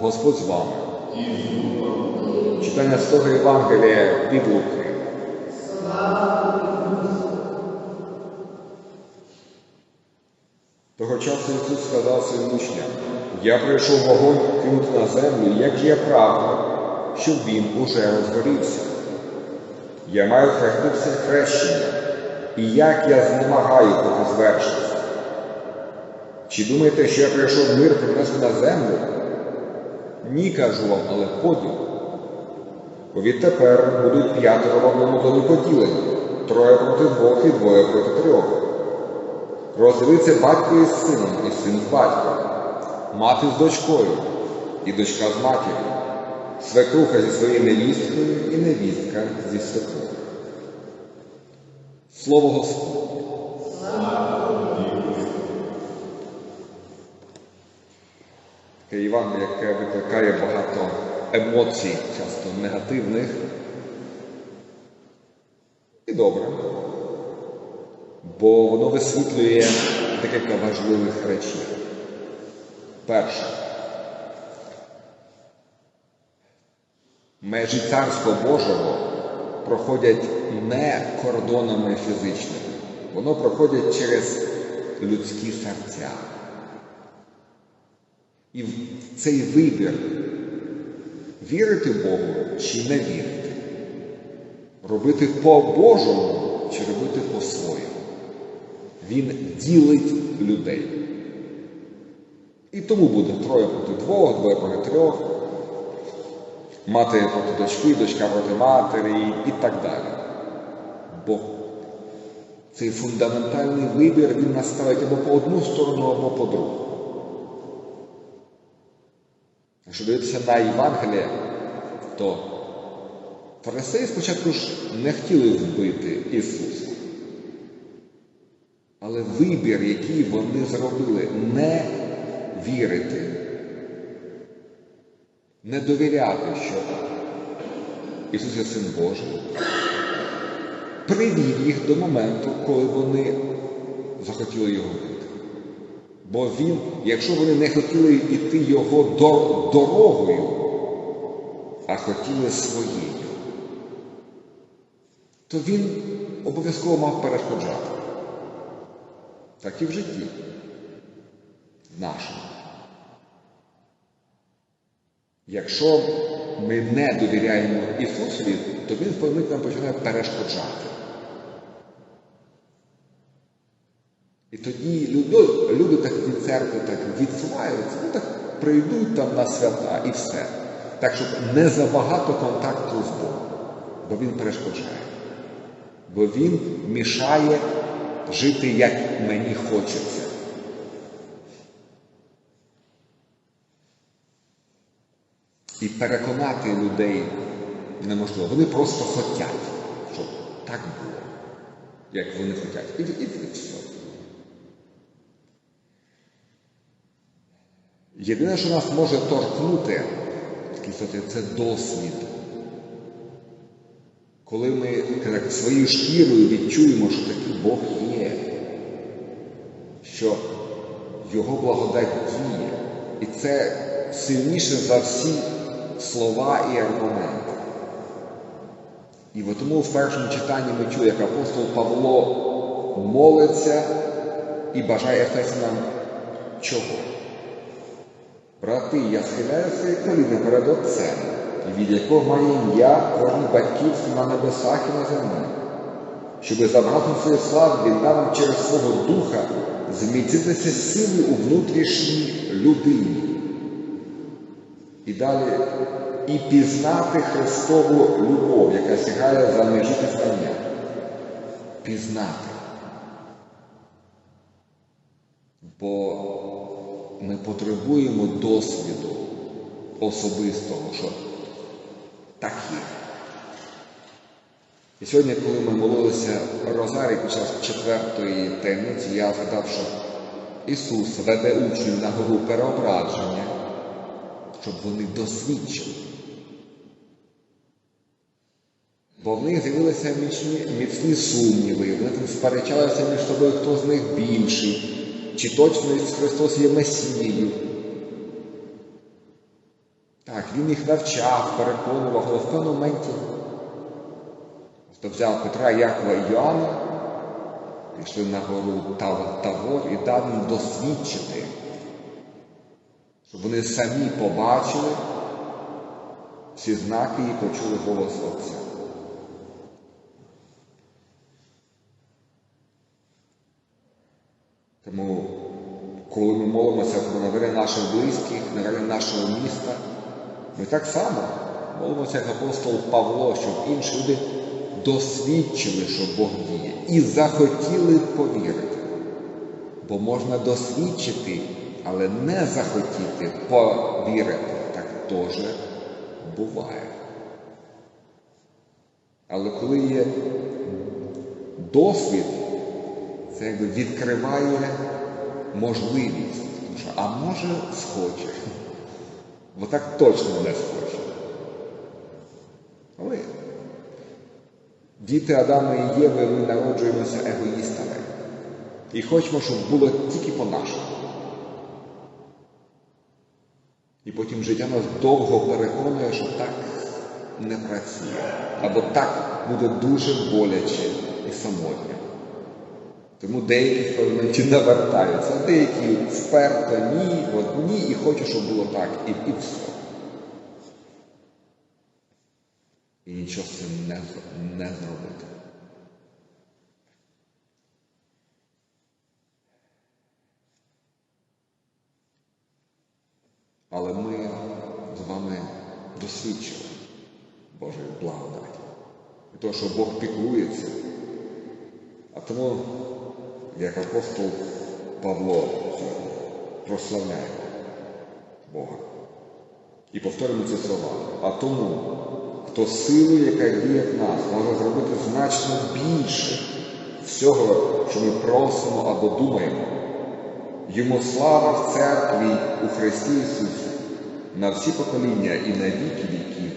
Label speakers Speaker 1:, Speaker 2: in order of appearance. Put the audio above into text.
Speaker 1: Господь з вами. Читання з того Євангелія від Луки. Того часу Ісус сказав своїм учням, я прийшов вогонь кинути на землю, як я прагну, щоб він уже розгорівся. Я маю хреститися хрещення, і як я знемагаю поки звершився. Чи думаєте, що я прийшов мир принести на землю? Ні, кажу вам, але поділ. Бо відтепер будуть п'ятеро в одному домі троє проти двох і двоє проти трьох. Розділиться батько із сином, і син з батьком, мати з дочкою, і дочка з матір'ю, свекруха зі своєю невісткою і невістка зі свекрухою. Слово Господне. Таке Євангеліє, яке викликає багато емоцій, часто негативних. І добре. Бо воно висвітлює декілька важливих речей. Перше. Межі царства Божого проходять не кордонами фізичними, воно проходять через людські серця. І в цей вибір вірити Богу чи не вірити, робити по-божому чи робити по-своєму. Він ділить людей. І тому буде троє проти двох, двоє проти трьох, мати проти дочки, дочка проти матері і так далі. Бо цей фундаментальний вибір він наставить або по одну сторону, або по другу. Якщо дивитися на Євангеліє, то фарисеї спочатку ж не хотіли вбити Ісуса. Але вибір, який вони зробили, не вірити, не довіряти, що Ісус є Син Божий, привів їх до моменту, коли вони захотіли його вбити. Бо він, якщо вони не хотіли йти його дорогою, а хотіли своєю, то він обов'язково мав перешкоджати. Так і в житті нашому. Якщо ми не довіряємо Ісусові, то Він впевнить нам починає перешкоджати. І тоді люди, люди так від церкви так відсуваються, ну так прийдуть там на свята і все. Так, щоб не забагато контакту з Богом, бо Він перешкоджає. Бо Він мішає жити, як мені хочеться. І переконати людей неможливо. Вони просто хочуть, щоб так було, як вони хочуть. І, і, і все. Єдине, що нас може торкнути, це досвід. Коли ми як, своєю шкірою відчуємо, що такий Бог є, що Його благодать діє. І це сильніше за всі слова і аргументи. І тому в першому читанні ми чуємо, як апостол Павло молиться і бажає Ефесянам чого? Брати, я схиляю свої коліна перед Отцем, від якого має ім'я кожен батьківство на небесах і на землі, щоби забрати свою славу він нам через свого Духа зміцнитися сили у внутрішній людині. І далі і пізнати Христову любов, яка сягає за межі пізнання. Пізнати. Бо ми потребуємо досвіду особистого, що так є. І сьогодні, коли ми молилися Розарій під час четвертої таємниці, я згадав, що Ісус веде учнів на гору переображення, щоб вони досвідчили. Бо в них з'явилися міцні, міцні сумніви, вони там сперечалися між собою, хто з них більший, чи точно Ісус Христос є Месією. Так, він їх навчав, переконував, але в певному моменті то взяв Петра, Якова і Йоанна, пішли на гору Тавор і дав їм досвідчити, щоб вони самі побачили всі знаки і почули голос Отця. Тому, коли ми молимося про навери наших близьких, навери нашого міста, ми так само молимося, як апостол Павло, щоб інші люди досвідчили, що Бог діє, і захотіли повірити. Бо можна досвідчити, але не захотіти повірити. Так теж буває. Але коли є досвід, це якби відкриває можливість. А може схоче. Бо так точно не схоче. Але діти Адама і Єви, ми народжуємося егоїстами. І хочемо, щоб було тільки по-нашому. І потім життя нас довго переконує, що так не працює. Або так буде дуже боляче і самотньо. Тому деякі моменті навертаються, а деякі вперто ні, от ні, і хочу, щоб було так, і, і все. І нічого з цим не, не зробити. Але ми з вами досвідчили Божої благодаті. І того, що Бог піклується. А тому, як апостол Павло сьогодні, прославляємо Бога. І повторимо ці слова. А тому, хто силою, яка діє в нас, може зробити значно більше всього, що ми просимо або думаємо. Йому слава в церкві у Христі Ісусі на всі покоління і на віки віків.